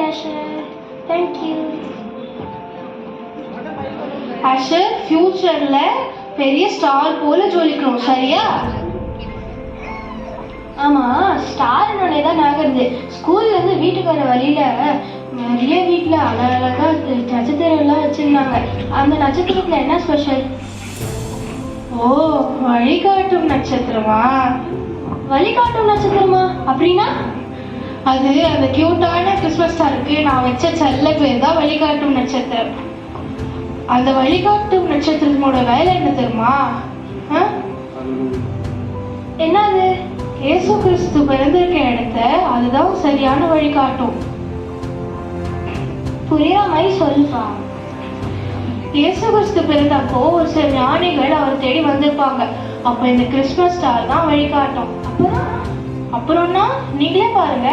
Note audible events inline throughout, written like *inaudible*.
Asher thank you Asher ஃபியூச்சர்ல பெரிய star போல ஜொலிக்கணும் சரியா? ஆமா ஸ்டார் தான் நாகிறது ஸ்கூல்ல இருந்து வீட்டுக்கு வர வழியில நிறைய வீட்டில் அழகழகா நட்சத்திரம் எல்லாம் வச்சிருந்தாங்க. அந்த நட்சத்திரத்துல என்ன ஸ்பெஷல் ஓ வழிகாட்டும் நட்சத்திரமா? வழிகாட்டும் நட்சத்திரமா? அப்படின்னா அது அந்த கியூட்டான கிறிஸ்மஸ் ஸ்டாருக்கு நான் வச்ச செல்ல பேர் தான் வழிகாட்டும் நட்சத்திரம். அந்த வழிகாட்டும் நட்சத்திரத்தோட வேலை என்ன தெரியுமா? ஆ? என்னது? இயேசு கிறிஸ்து பிறந்திருக்க இடத்த அதுதான் சரியான வழிகாட்டும். புரியுற சொல்லுவா இயேசு கிறிஸ்து பிறந்தப்போ ஒரு சில ஞானிகள் அவர் தேடி வந்திருப்பாங்க. அப்ப இந்த கிறிஸ்மஸ் ஸ்டார் தான் வழிகாட்டும். அப்புறம்? அப்புறம்னா நீங்களே பாருங்க.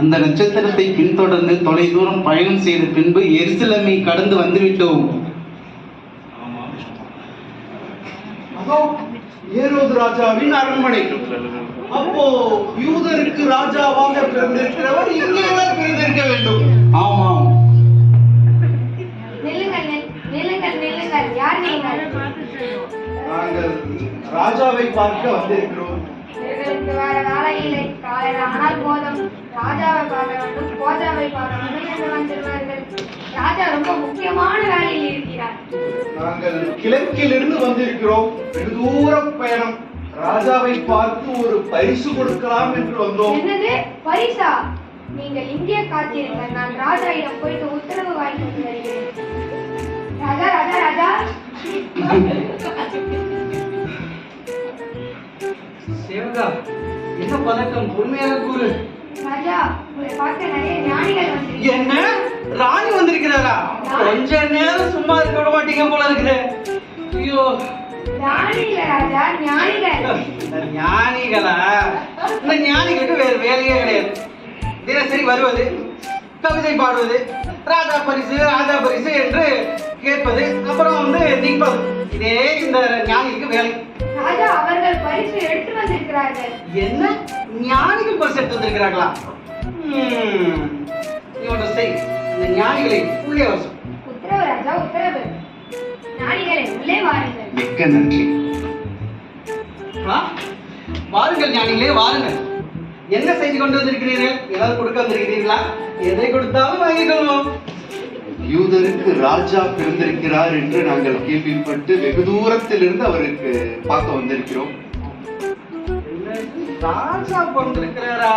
அந்த நட்சத்திரத்தை பின்தொடர்ந்து தொலை தூரம் பயணம் செய்த பின்பு எருசலேமை கடந்து வந்துவிட்டோம். ஏரோது ராஜாவின் அரண்மனை. அப்போ யூதருக்கு ராஜாவாக பிறந்திருக்கிறவர் இங்கேதான் பிறந்திருக்க வேண்டும். ஆமாம் நீங்கள்? ராஜாவை பார்க்க வந்திருக்கிறோம். இவர்களுக்கு வேற வேலை இல்லை. காலையில் ஆனால் போதும். ராஜாவை பார்க்க வேண்டும் போஜாவை பார்க்க வேண்டும் என்று ராஜா ரொம்ப முக்கியமான வேலையில் இருக்கிறார். நாங்கள் கிழக்கிலிருந்து வந்திருக்கிறோம். வெகு தூர பயணம். ராஜாவை பார்த்து ஒரு பரிசு கொடுக்கலாம் என்று வந்தோம். என்னது? பரிசா? நீங்கள் இங்கே காத்திருங்கள். நான் ராஜாயிடம் போயிட்டு உத்தரவு வாங்கி கொண்டு வருகிறேன் ராஜா ராஜா ராஜா. சேவகா என்ன பதக்கம் பொறுமையாக கூறு. என்ன? ராணி வந்திருக்கிறாரா? கொஞ்ச நேரம் சும்மா இருக்க விட மாட்டீங்க போல இருக்குது ஐயோ. ஞானிகளா? இந்த ஞானிகளுக்கு வேறு வேலையே கிடையாது. தினசரி வருவது கவிதை பாடுவது ராஜா பரிசு ராஜா பரிசு என்று கேட்பது அப்புறம் வந்து நிற்பது. இதே இந்த ஞானிக்கு வேலை. ராஜா அவர்கள் பரிசு எடுத்து வந்திருக்கிறார்கள். என்ன? ஞானிகள் பரிசு எடுத்து வந்திருக்கிறார்களா? நீ ஒன்று செய். இந்த ஞானிகளை உள்ளே வசம் உத்தரவு ராஜா உத்தரவு. ஞானிகளை உள்ளே வாருங்கள். மிக்க நன்றி. ஆ? வாருங்கள் ஞானிகளே வாருங்கள். என்ன செய்து கொண்டு வந்திருக்கிறீர்கள்? ஏதாவது கொடுக்க வந்திருக்கிறீர்களா? எதை கொடுத்தாலும் வாங்கிக் கொள்வோம் யூதருக்கு ராஜா பிறந்திருக்கிறார் என்று நாங்கள் கேள்விப்பட்டு வெகு தூரத்திலிருந்து அவருக்கு பார்க்க வந்திருக்கிறோம்? ராஜா பிறந்திருக்கிறாரா?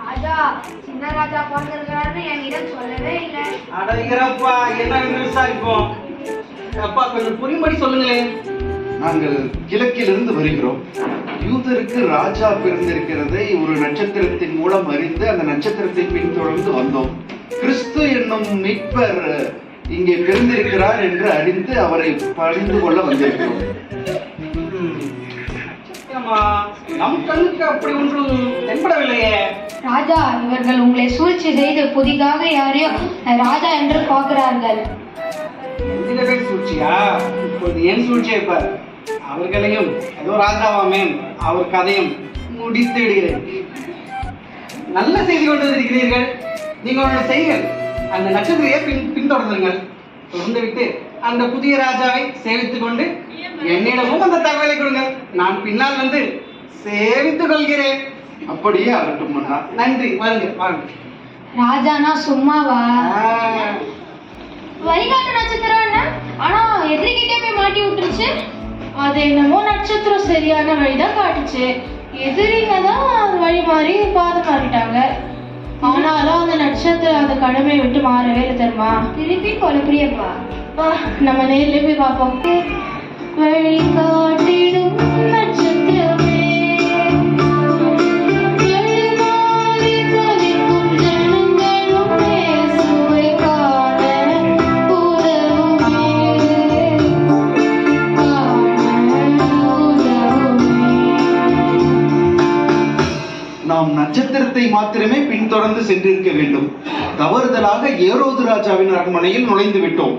ராஜா சின்ன ராஜா பிறந்திருக்கிறாருன்னு என்னிடம் சொல்லவே இல்லை. அடைகிறப்பா என்ன விசாரிப்போம் அப்பா கொஞ்சம் புரியும்படி சொல்லுங்களேன். நாங்கள் கிழக்கிலிருந்து வருகிறோம். யூதருக்கு ராஜா பிறந்திருக்கிறதை ஒரு நட்சத்திரத்தின் மூலம் அறிந்து அந்த நட்சத்திரத்தை பின்தொடர்ந்து வந்தோம். கிறிஸ்து என்னும் மீட்பர் இங்கே பிறந்திருக்கிறார் என்று அறிந்து அவரை பணிந்து கொள்ள வந்திருக்கிறோம். நம் கண்ணுக்கு அப்படி ஒன்றும் தென்படவில்லையே. ராஜா இவர்கள் உங்களை சூழ்ச்சி செய்து புதிதாக யாரையோ ராஜா என்று பார்க்கிறார்கள். சூழ்ச்சியா? இப்பொழுது என் சூழ்ச்சியை பார். அவர்களையும் ஏதோ ராஜாவாமே அவர் கதையும் முடித்து விடுகிறேன். நல்ல செய்தி கொண்டு வந்திருக்கிறீர்கள். நீங்கள் ஒன்று செய்யுங்கள். அந்த நட்சத்திரையை பின் பின்தொடருங்கள் தொடர்ந்து விட்டு அந்த புதிய ராஜாவை சேவித்துக் கொண்டு என்னிடமும் அந்த தகவலை கொடுங்கள். நான் பின்னால் வந்து சேவித்துக் கொள்கிறேன். அப்படியே ஆகட்டும் நன்றி. வாருங்க வாருங்க ராஜானா சும்மாவா. வழிகாட்டு நட்சத்திரம் ஆனா எதிரிகிட்டே போய் மாட்டி விட்டுருச்சு. அது என்னமோ நட்சத்திரம் சரியான வழிதான் காட்டுச்சு. எதிரிங்க தான் அது வழி மாறி பாதை மாறிட்டாங்க ஆனாலும் அந்த நட்சத்திரம் அந்த கடமையை விட்டு மாறவே இல்லை தெரியுமா? திருப்பி கொலப்பிரியப்பா நம்ம நேரில் போய் பார்ப்போம். வழிகா நட்சத்திரத்தை மாத்திரமே பின்தொடர்ந்து சென்றிருக்க வேண்டும். தவறுதலாக ஏரோது ராஜாவின் அரண்மனையில் நுழைந்து விட்டோம்.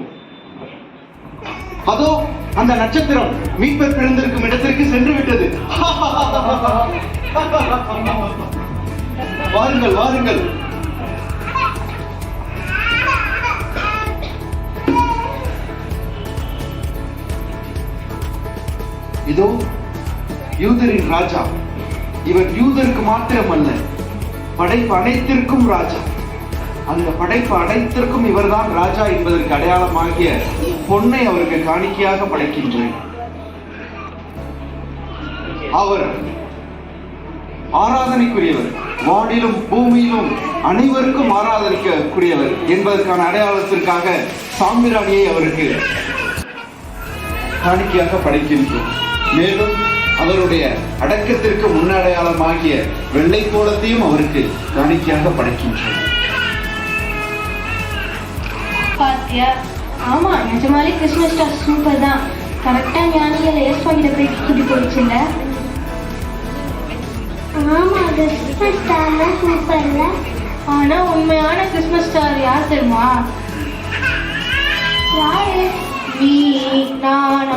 அதோ அந்த நட்சத்திரம் மீட்பர் பிறந்திருக்கும் இடத்திற்கு சென்று விட்டது. *laughs* வாருங்கள் வாருங்கள். இதோ யூதரின் ராஜா. இவர் யூதருக்கு மாத்திரமல்ல படைப்பு அனைத்திற்கும் ராஜா. அந்த படைப்பு அனைத்திற்கும் இவர்தான் ராஜா என்பதற்கு அடையாளமாகிய பொன்னை அவருக்கு காணிக்கையாக படைக்கின்றேன். அவர் ஆராதனைக்குரியவர் வானிலும் பூமியிலும் அனைவருக்கும் ஆராதனைக்குரியவர் என்பதற்கான அடையாளத்திற்காக சாம்பிராணியை அவருக்கு காணிக்கையாக படைக்கின்றோம் மேலும் அவருடைய அடக்கத்திற்கு முன்னடையாளமாகிய வெள்ளை கோலத்தையும் அவருக்கு காணிக்கையாக படைக்கின்றோம் பாத்தியா? ஆமா நிஜமாலே கிறிஸ்மஸ் ஸ்டார் சூப்பர் தான். கரெக்டா ஞானிகள் பண்ணிட்டு போய் கூட்டி போயிடுச்சுல்ல? ஆமா கிறிஸ்மஸ் ஸ்டார்னா சூப்பர்ல ஆனா உண்மையான கிறிஸ்மஸ் ஸ்டார் யார் தெரியுமா? யாரு? நீ நான்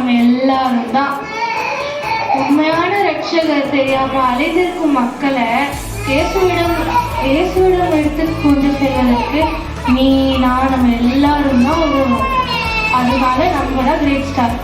ரட்சகர் தெரியாம அலைந்திருக்கும் மக்களை இயேசுவிடம் இயேசுவிடம் எடுத்து கொண்டு செல்வதற்கு நீ நான் நம்ம எல்லாரும் தான் உதவும் அதனால நம்மளா கிரேட் ஸ்டார்